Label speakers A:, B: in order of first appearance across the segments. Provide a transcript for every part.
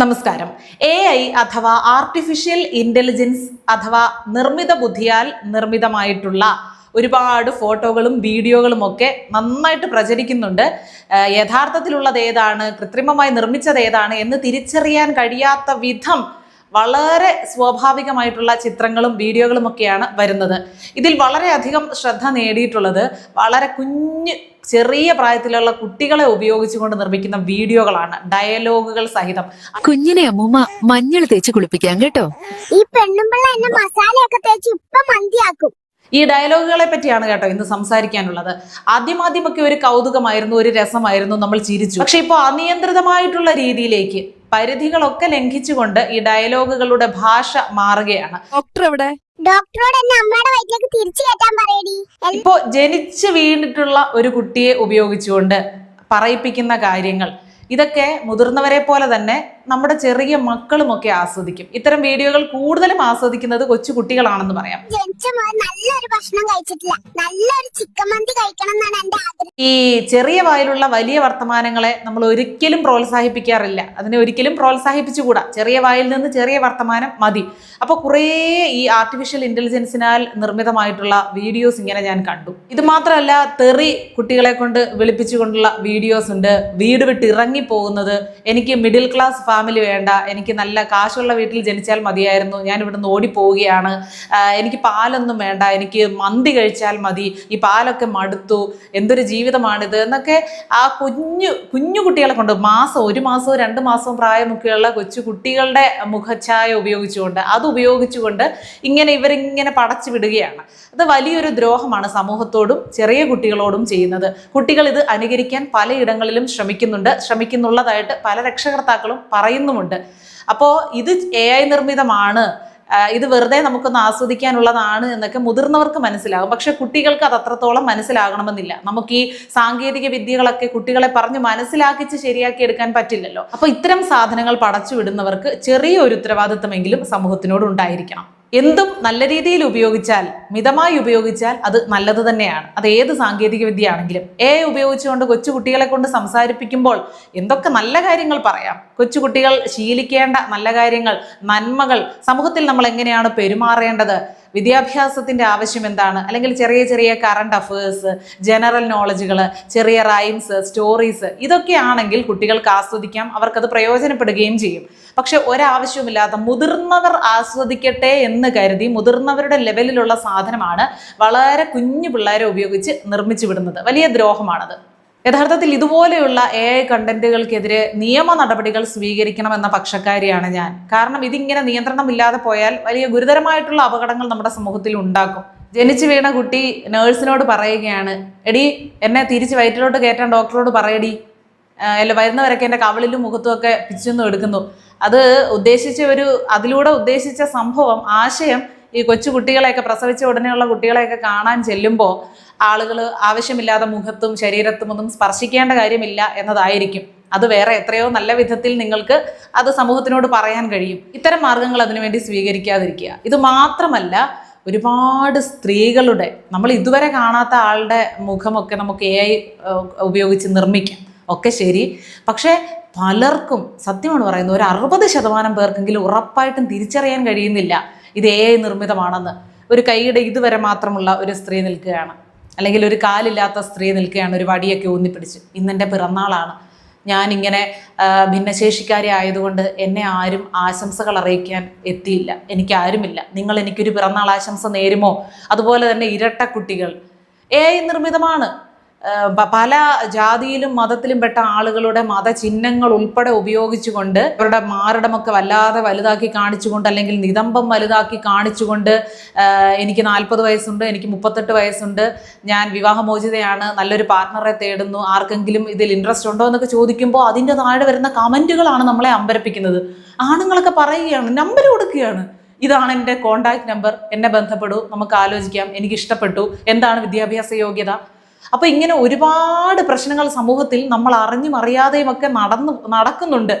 A: നമസ്കാരം. A I അഥവാ artificial intelligence അഥവാ നിർമ്മിത ബുദ്ധിയാൽ നിർമ്മിതമായിട്ടുള്ള ഒരുപാട് ഫോട്ടോകളും വീഡിയോകളും ഒക്കെ നന്നായിട്ട് പ്രചരിക്കുന്നുണ്ട്. യഥാർത്ഥത്തിലുള്ളത് ഏതാണ്? കൃത്രിമമായി നിർമ്മിച്ചത് ഏതാണ്? എന്ന് തിരിച്ചറിയാൻ കഴിയാത്ത വിധം വളരെ സ്വാഭാവികമായിട്ടുള്ള ചിത്രങ്ങളും വീഡിയോകളും ഒക്കെയാണ് വരുന്നത്. ഇതിൽ വളരെയധികം ശ്രദ്ധ നേടിയിട്ടുള്ളത് വളരെ കുഞ്ഞ് ചെറിയ പ്രായത്തിലുള്ള കുട്ടികളെ ഉപയോഗിച്ചുകൊണ്ട് നിർമ്മിക്കുന്ന വീഡിയോകളാണ് ഡയലോഗുകൾ സഹിതം.
B: കുഞ്ഞിനെ അമ്മൂമ്മ മഞ്ഞൾ തേച്ച് കുളിപ്പിക്കാം കേട്ടോ.
C: ഈ പെണ്ണുമ്പിള്ള എന്നെ മസാലയൊക്കെ തേച്ച് ഇപ്പൊ മന്തിയാക്കും.
A: ഈ ഡയലോഗുകളെ പറ്റിയാണ് കേട്ടോ ഇന്ന് സംസാരിക്കാനുള്ളത്. ആദ്യമാദ്യമൊക്കെ ഒരു കൗതുകമായിരുന്നു ഒരു രസമായിരുന്നു നമ്മൾ ചിരിച്ചു. പക്ഷെ ഇപ്പോൾ അനിയന്ത്രിതമായിട്ടുള്ള രീതിയിലേക്ക് പരിധികളൊക്കെ ലംഘിച്ചുകൊണ്ട് ഈ ഡയലോഗുകളുടെ ഭാഷ മാറുകയാണ്.
B: ഡോക്ടർ എവിടെ?
C: ഡോക്ടറോട് എന്നെ അമ്മയുടെ വയറ്റിലേക്ക് തിരിച്ചു കയറ്റാൻ പറയടി. എൽ-
A: ഇപ്പോ ജനിച്ചു വീണിട്ടുള്ള ഒരു കുട്ടിയെ ഉപയോഗിച്ചുകൊണ്ട് പറയിപ്പിക്കുന്ന കാര്യങ്ങൾ. ഇതൊക്കെ മുതിർന്നവരെ പോലെ തന്നെ നമ്മുടെ ചെറിയ മക്കളുമൊക്കെ ആസ്വദിക്കും. ഇത്തരം വീഡിയോകൾ കൂടുതലും ആസ്വദിക്കുന്നത് കൊച്ചു കുട്ടികളാണെന്ന് പറയാം.
C: നല്ലൊരു ഭക്ഷണം കഴിച്ചിട്ടില്ല. നല്ലൊരു ചിക്കൻ മന്തി കഴിക്കണം എന്നാണ് എന്റെ ആഗ്രഹം.
A: ഈ ചെറിയ വായിലുള്ള വലിയ വർത്തമാനങ്ങളെ നമ്മൾ ഒരിക്കലും പ്രോത്സാഹിപ്പിക്കാറില്ല. അതിനെ ഒരിക്കലും പ്രോത്സാഹിപ്പിച്ചുകൂടാ. ചെറിയ വായിൽ നിന്ന് ചെറിയ വർത്തമാനം മതി. അപ്പോൾ കുറേ ഈ ആർട്ടിഫിഷ്യൽ ഇന്റലിജൻസിനാൽ നിർമ്മിതമായിട്ടുള്ള വീഡിയോസ് ഇങ്ങനെ ഞാൻ കണ്ടു. ഇത് മാത്രമല്ല തെറി കുട്ടികളെ കൊണ്ട് വിളിപ്പിച്ചുകൊണ്ടുള്ള വീഡിയോസ് ഉണ്ട്. വീട് വിട്ട് ഇറങ്ങി പോകുന്നത് എനിക്ക് മിഡിൽ ക്ലാസ് ഫാമിലി വേണ്ട എനിക്ക് നല്ല കാശുള്ള വീട്ടിൽ ജനിച്ചാൽ മതിയായിരുന്നു ഞാൻ ഇവിടുന്ന് ഓടിപ്പോവുകയാണ് എനിക്ക് പാലൊന്നും വേണ്ട എനിക്ക് മന്തി കഴിച്ചാൽ മതി ഈ പാലൊക്കെ മടുത്തു എന്തൊരു ജീവിതമാണിത് എന്നൊക്കെ ആ കുഞ്ഞു കുഞ്ഞു കുട്ടികളെ കൊണ്ട് മാസം ഒരു മാസവും രണ്ട് മാസവും പ്രായമൊക്കെയുള്ള കൊച്ചു കുട്ടികളുടെ മുഖഛായ ഉപയോഗിച്ചുകൊണ്ട് അത് ഉപയോഗിച്ചുകൊണ്ട് ഇങ്ങനെ ഇവരിങ്ങനെ പടച്ചു വിടുകയാണ്. അത് വലിയൊരു ദ്രോഹമാണ് സമൂഹത്തോടും ചെറിയ കുട്ടികളോടും ചെയ്യുന്നത്. കുട്ടികൾ ഇത് അനുകരിക്കാൻ പലയിടങ്ങളിലും ശ്രമിക്കുന്നുണ്ട്. ശ്രമിക്കുന്നുള്ളതായിട്ട് പല രക്ഷകർത്താക്കളും പറയുന്നുമുണ്ട്. അപ്പോൾ ഇത് എ ഐ നിർമ്മിതമാണ്. ഇത് വെറുതെ നമുക്കൊന്ന് ആസ്വദിക്കാനുള്ളതാണ് എന്നൊക്കെ മുതിർന്നവർക്ക് മനസ്സിലാകും. പക്ഷെ കുട്ടികൾക്ക് അത് അത്രത്തോളം മനസ്സിലാകണമെന്നില്ല. നമുക്ക് ഈ സാങ്കേതിക വിദ്യകളൊക്കെ കുട്ടികളെ പറഞ്ഞ് മനസ്സിലാക്കിച്ച് ശരിയാക്കി എടുക്കാൻ പറ്റില്ലല്ലോ. അപ്പൊ ഇത്തരം സാധനങ്ങൾ പടച്ചു വിടുന്നവർക്ക് ചെറിയ ഒരു ഉത്തരവാദിത്വമെങ്കിലും സമൂഹത്തിനോട് ഉണ്ടായിരിക്കണം. എന്തും നല്ല രീതിയിൽ ഉപയോഗിച്ചാൽ മിതമായി ഉപയോഗിച്ചാൽ അത് നല്ലത് തന്നെയാണ്. അത് ഏത് സാങ്കേതിക വിദ്യ ആണെങ്കിലും എ ഉപയോഗിച്ചുകൊണ്ട് കൊച്ചുകുട്ടികളെ കൊണ്ട് സംസാരിപ്പിക്കുമ്പോൾ എന്തൊക്കെ നല്ല കാര്യങ്ങൾ പറയാം. കൊച്ചുകുട്ടികൾ ശീലിക്കേണ്ട നല്ല കാര്യങ്ങൾ നന്മകൾ സമൂഹത്തിൽ നമ്മൾ എങ്ങനെയാണ് പെരുമാറേണ്ടത്? വിദ്യാഭ്യാസത്തിന്റെ ആവശ്യം എന്താണ്? അല്ലെങ്കിൽ ചെറിയ ചെറിയ കറണ്ട് അഫേഴ്സ് ജനറൽ നോളജുകൾ ചെറിയ റൈംസ് സ്റ്റോറീസ് ഇതൊക്കെ ആണെങ്കിൽ കുട്ടികൾക്ക് ആസ്വദിക്കാം അവർക്കത് പ്രയോജനപ്പെടുകയും ചെയ്യും. പക്ഷെ ഒരാവശ്യവുമില്ലാത്ത മുതിർന്നവർ ആസ്വദിക്കട്ടെ എന്ന് കരുതി മുതിർന്നവരുടെ ലെവലിലുള്ള സാധനമാണ് വളരെ കുഞ്ഞു പിള്ളേരെ ഉപയോഗിച്ച് നിർമ്മിച്ചു വിടുന്നത്. വലിയ ദ്രോഹമാണത്. യഥാർത്ഥത്തിൽ ഇതുപോലെയുള്ള എ ഐ കണ്ടന്റുകൾക്കെതിരെ നിയമ നടപടികൾ സ്വീകരിക്കണമെന്ന പക്ഷക്കാരിയാണ് ഞാൻ. കാരണം ഇതിങ്ങനെ നിയന്ത്രണമില്ലാതെ പോയാൽ വലിയ ഗുരുതരമായിട്ടുള്ള അപകടങ്ങൾ നമ്മുടെ സമൂഹത്തിൽ ഉണ്ടാക്കും. ജനിച്ചു വീണ കുട്ടി നേഴ്സിനോട് പറയുകയാണ് എടി എന്നെ തിരിച്ച് വയറ്റിലോട്ട് കയറ്റാൻ ഡോക്ടറോട് പറയടി. അല്ല വരുന്നവരൊക്കെ എന്റെ കവളിലും മുഖത്തും ഒക്കെ പിച്ചൊന്നും എടുക്കുന്നു. അത് ഉദ്ദേശിച്ച ഒരു അതിലൂടെ ഉദ്ദേശിച്ച സംഭവം ആശയം ഈ കൊച്ചു കുട്ടികളെയൊക്കെ പ്രസവിച്ച ഉടനെയുള്ള കുട്ടികളെയൊക്കെ കാണാൻ ചെല്ലുമ്പോൾ ആളുകൾ ആവശ്യമില്ലാതെ മുഖത്തും ശരീരത്തും ഒന്നും സ്പർശിക്കേണ്ട കാര്യമില്ല എന്നതായിരിക്കും. അത് വേറെ എത്രയോ നല്ല വിധത്തിൽ നിങ്ങൾക്ക് അത് സമൂഹത്തിനോട് പറയാൻ കഴിയും. ഇത്തരം മാർഗങ്ങൾ അതിനുവേണ്ടി സ്വീകരിക്കാതിരിക്കുക. ഇത് മാത്രമല്ല ഒരുപാട് സ്ത്രീകളുടെ നമ്മൾ ഇതുവരെ കാണാത്ത ആളുടെ മുഖമൊക്കെ നമുക്ക് എ ഐ ഉപയോഗിച്ച് നിർമ്മിക്കാം. ഒക്കെ ശരി. പക്ഷേ പലർക്കും സത്യമാണ് പറയുന്നത് ഒരു അറുപത് ശതമാനം പേർക്കെങ്കിലും ഉറപ്പായിട്ടും തിരിച്ചറിയാൻ കഴിയുന്നില്ല. ഇത് എ നിർമ്മിതമാണെന്ന്. ഒരു കൈയുടെ ഇതുവരെ മാത്രമുള്ള ഒരു സ്ത്രീ നിൽക്കുകയാണ്. അല്ലെങ്കിൽ ഒരു കാലില്ലാത്ത സ്ത്രീ നിൽക്കുകയാണ് ഒരു വടിയൊക്കെ ഊന്നിപ്പിടിച്ച്. ഇന്നെന്റെ പിറന്നാളാണ്. ഞാനിങ്ങനെ ഭിന്നശേഷിക്കാരി ആയതുകൊണ്ട് എന്നെ ആരും ആശംസകൾ അറിയിക്കാൻ എത്തിയില്ല. എനിക്ക് ആരുമില്ല നിങ്ങൾ എനിക്കൊരു പിറന്നാൾ ആശംസ നേരുമോ? അതുപോലെ തന്നെ ഇരട്ട കുട്ടികൾ എ നിർമ്മിതമാണ്. പല ജാതിയിലും മതത്തിലും പെട്ട ആളുകളുടെ മതചിഹ്നങ്ങൾ ഉൾപ്പെടെ ഉപയോഗിച്ചുകൊണ്ട് അവരുടെ മാരടമൊക്കെ വല്ലാതെ വലുതാക്കി കാണിച്ചുകൊണ്ട് അല്ലെങ്കിൽ നിതംബം വലുതാക്കി കാണിച്ചുകൊണ്ട് എനിക്ക് നാൽപ്പത് വയസ്സുണ്ട് എനിക്ക് മുപ്പത്തെട്ട് വയസ്സുണ്ട് ഞാൻ വിവാഹമോചിതയാണ് നല്ലൊരു പാർട്ട്ണറെ തേടുന്നു ആർക്കെങ്കിലും ഇതിൽ ഇൻട്രസ്റ്റ് ഉണ്ടോ എന്നൊക്കെ ചോദിക്കുമ്പോൾ അതിന്റെ താഴെ വരുന്ന കമന്റുകളാണ് നമ്മളെ അമ്പരപ്പിക്കുന്നത്. ആണുങ്ങളൊക്കെ പറയുകയാണ് നമ്പർ കൊടുക്കുകയാണ്. ഇതാണ് എന്റെ കോണ്ടാക്ട് നമ്പർ എന്നെ ബന്ധപ്പെടൂ നമുക്ക് ആലോചിക്കാം എനിക്ക് ഇഷ്ടപ്പെട്ടു എന്താണ് വിദ്യാഭ്യാസ യോഗ്യത? അപ്പൊ ഇങ്ങനെ ഒരുപാട് പ്രശ്നങ്ങൾ സമൂഹത്തിൽ നമ്മൾ അറിഞ്ഞും അറിയാതെയും ഒക്കെ നടന്നു നടക്കുന്നുണ്ട്.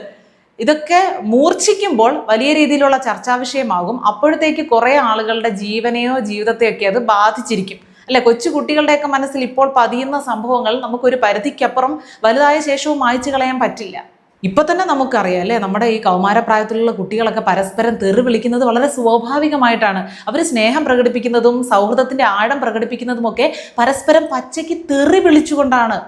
A: ഇതൊക്കെ മൂർച്ഛിക്കുമ്പോൾ വലിയ രീതിയിലുള്ള ചർച്ചാ വിഷയമാകും. അപ്പോഴത്തേക്ക് കുറേ ആളുകളുടെ ജീവനെയോ ജീവിതത്തെയൊക്കെ അത് ബാധിച്ചിരിക്കും. അല്ലെ കൊച്ചു കുട്ടികളുടെയൊക്കെ മനസ്സിൽ ഇപ്പോൾ പതിയുന്ന സംഭവങ്ങൾ നമുക്കൊരു പരിധിക്കപ്പുറം വലുതായ ശേഷവും മായ്ച്ചു കളയാൻ പറ്റില്ല. ഇപ്പൊ തന്നെ നമുക്കറിയാം അല്ലേ? നമ്മുടെ ഈ കൗമാരപ്രായത്തിലുള്ള കുട്ടികളൊക്കെ പരസ്പരം തെറി വിളിക്കുന്നത് വളരെ സ്വാഭാവികമായിട്ടാണ്. അവർ സ്നേഹം പ്രകടിപ്പിക്കുന്നതും സൗഹൃദത്തിന്റെ ആഴം പ്രകടിപ്പിക്കുന്നതും ഒക്കെ പരസ്പരം പച്ചയ്ക്ക് തെറി വിളിച്ചുകൊണ്ടാണ്.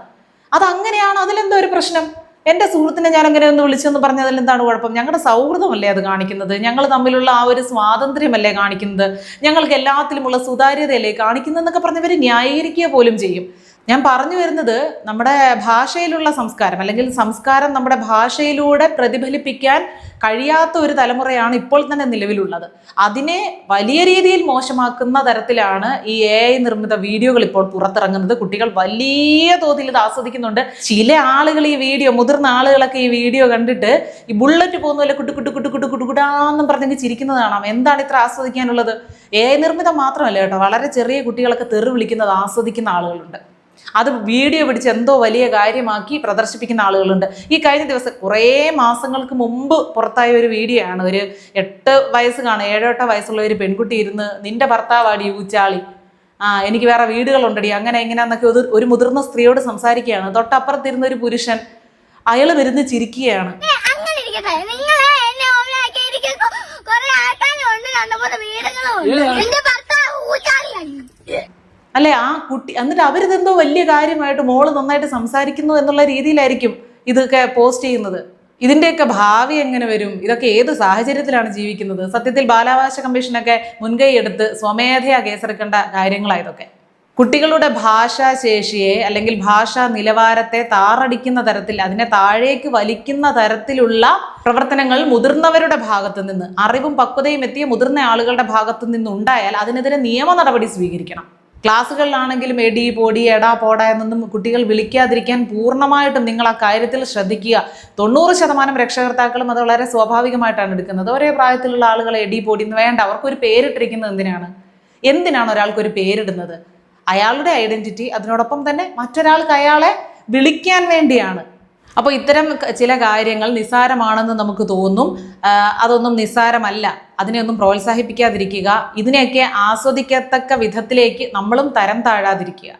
A: അതങ്ങനെയാണ്? അതിലെന്തോ ഒരു പ്രശ്നം? എന്റെ സുഹൃത്തിനെ ഞാൻ അങ്ങനെ ഒന്ന് വിളിച്ചെന്ന് പറഞ്ഞതിൽ എന്താണ് കുഴപ്പം? ഞങ്ങളുടെ സൗഹൃദമല്ലേ അത് കാണിക്കുന്നത്? ഞങ്ങൾ തമ്മിലുള്ള ആ ഒരു സ്വാതന്ത്ര്യമല്ലേ കാണിക്കുന്നത്? ഞങ്ങൾക്ക് എല്ലാത്തിലുമുള്ള സുതാര്യതയല്ലേ കാണിക്കുന്നതെന്നൊക്കെ പറഞ്ഞവർ ന്യായീകരിക്കുക പോലും ചെയ്യും. ഞാൻ പറഞ്ഞു വരുന്നത് നമ്മുടെ ഭാഷയിലുള്ള സംസ്കാരം അല്ലെങ്കിൽ സംസ്കാരം നമ്മുടെ ഭാഷയിലൂടെ പ്രതിഫലിപ്പിക്കാൻ കഴിയാത്ത ഒരു തലമുറയാണ് ഇപ്പോൾ തന്നെ നിലവിലുള്ളത്. അതിനെ വലിയ രീതിയിൽ മോശമാക്കുന്ന തരത്തിലാണ് ഈ എ ഐ നിർമ്മിത വീഡിയോകൾ ഇപ്പോൾ പുറത്തിറങ്ങുന്നത്. കുട്ടികൾ വലിയ തോതിൽ ഇത് ആസ്വദിക്കുന്നുണ്ട്. ചില ആളുകൾ ഈ വീഡിയോ മുതിർന്ന ആളുകളൊക്കെ ഈ വീഡിയോ കണ്ടിട്ട് ഈ ബുള്ളറ്റ് പോകുന്ന പോലെ കുട്ടു കുട്ടു കുട്ടു കുട്ടു കുട്ടുകുടാന്നും പറഞ്ഞെങ്കിൽ ചിരിക്കുന്നത് കാണാം. എന്താണ് ഇത്ര ആസ്വദിക്കാനുള്ളത്? എ ഐ നിർമ്മിതം മാത്രമല്ല കേട്ടോ വളരെ ചെറിയ കുട്ടികളൊക്കെ തെറി വിളിക്കുന്നത് ആസ്വദിക്കുന്ന ആളുകളുണ്ട്. അത് വീഡിയോ പിടിച്ച് എന്തോ വലിയ കാര്യമാക്കി പ്രദർശിപ്പിക്കുന്ന ആളുകളുണ്ട്. ഈ കഴിഞ്ഞ ദിവസം കുറേ മാസങ്ങൾക്ക് മുമ്പ് പുറത്തായ ഒരു വീഡിയോ ആണ് ഒരു എട്ട് വയസ്സ് കാണും ഏഴോ എട്ടോ വയസ്സുള്ള ഒരു പെൺകുട്ടി ഇരുന്ന് നിന്റെ ഭർത്താവാടി ഊച്ചാളി. ആ എനിക്ക് വേറെ വീടുകളുണ്ടടി. അങ്ങനെ എങ്ങനെയാന്നൊക്കെ ഒരു ഒരു മുതിർന്ന സ്ത്രീയോട് സംസാരിക്കുകയാണ്. തൊട്ടപ്പുറത്തിരുന്ന ഒരു പുരുഷൻ അയാൾ വരുന്ന് ചിരിക്കുകയാണ്.
C: വീടുകളും
A: അല്ലെ? ആ കുട്ടി എന്നിട്ട് അവരിതെന്തോ വലിയ കാര്യമായിട്ട് മോൾ നന്നായിട്ട് സംസാരിക്കുന്നു എന്നുള്ള രീതിയിലായിരിക്കും ഇതൊക്കെ പോസ്റ്റ് ചെയ്യുന്നത്. ഇതിന്റെയൊക്കെ ഭാവി എങ്ങനെ വരും? ഇതൊക്കെ ഏത് സാഹചര്യത്തിലാണ് ജീവിക്കുന്നത്? സത്യത്തിൽ ബാലാവകാശ കമ്മീഷനൊക്കെ മുൻകൈ എടുത്ത് സ്വമേധയാ കേസെടുക്കേണ്ട കാര്യങ്ങളാണ് ഇതൊക്കെ കുട്ടികളുടെ ഭാഷാശേഷിയെ അല്ലെങ്കിൽ ഭാഷാ നിലവാരത്തെ താറടിക്കുന്ന തരത്തിൽ അതിനെ താഴേക്ക് വലിക്കുന്ന തരത്തിലുള്ള പ്രവർത്തനങ്ങൾ മുതിർന്നവരുടെ ഭാഗത്ത് നിന്ന് അറിവും പക്വതയും എത്തിയ മുതിർന്ന ആളുകളുടെ ഭാഗത്ത് നിന്നുണ്ടായാൽ അതിനെതിരെ നിയമ നടപടി സ്വീകരിക്കണം. ക്ലാസ്സുകളിലാണെങ്കിലും എടി പൊടി എടാ പോടാ എന്നൊന്നും കുട്ടികൾ വിളിക്കാതിരിക്കാൻ പൂർണമായിട്ടും നിങ്ങൾ ആ കാര്യത്തിൽ ശ്രദ്ധിക്കുക. തൊണ്ണൂറ് ശതമാനം രക്ഷകർത്താക്കളും അത് വളരെ സ്വാഭാവികമായിട്ടാണ് എടുക്കുന്നത്. ഒരേ പ്രായത്തിലുള്ള ആളുകൾ എടി പൊടി എന്ന് വേണ്ട. അവർക്കൊരു പേരിട്ടിരിക്കുന്നത് എന്തിനാണ്? എന്തിനാണ് ഒരാൾക്കൊരു പേരിടുന്നത്? അയാളുടെ ഐഡന്റിറ്റി അതിനോടൊപ്പം തന്നെ മറ്റൊരാൾക്ക് അയാളെ വിളിക്കാൻ വേണ്ടിയാണ്. അപ്പോൾ ഇത്തരം ചില കാര്യങ്ങൾ നിസ്സാരമാണെന്ന് നമുക്ക് തോന്നും. അതൊന്നും നിസ്സാരമല്ല. അതിനെയൊന്നും പ്രോത്സാഹിപ്പിക്കാതിരിക്കുക. ഇതിനെയൊക്കെ ആസ്വദിക്കത്തക്ക വിധത്തിലേക്ക് നമ്മളും തരം താഴാതിരിക്കുക.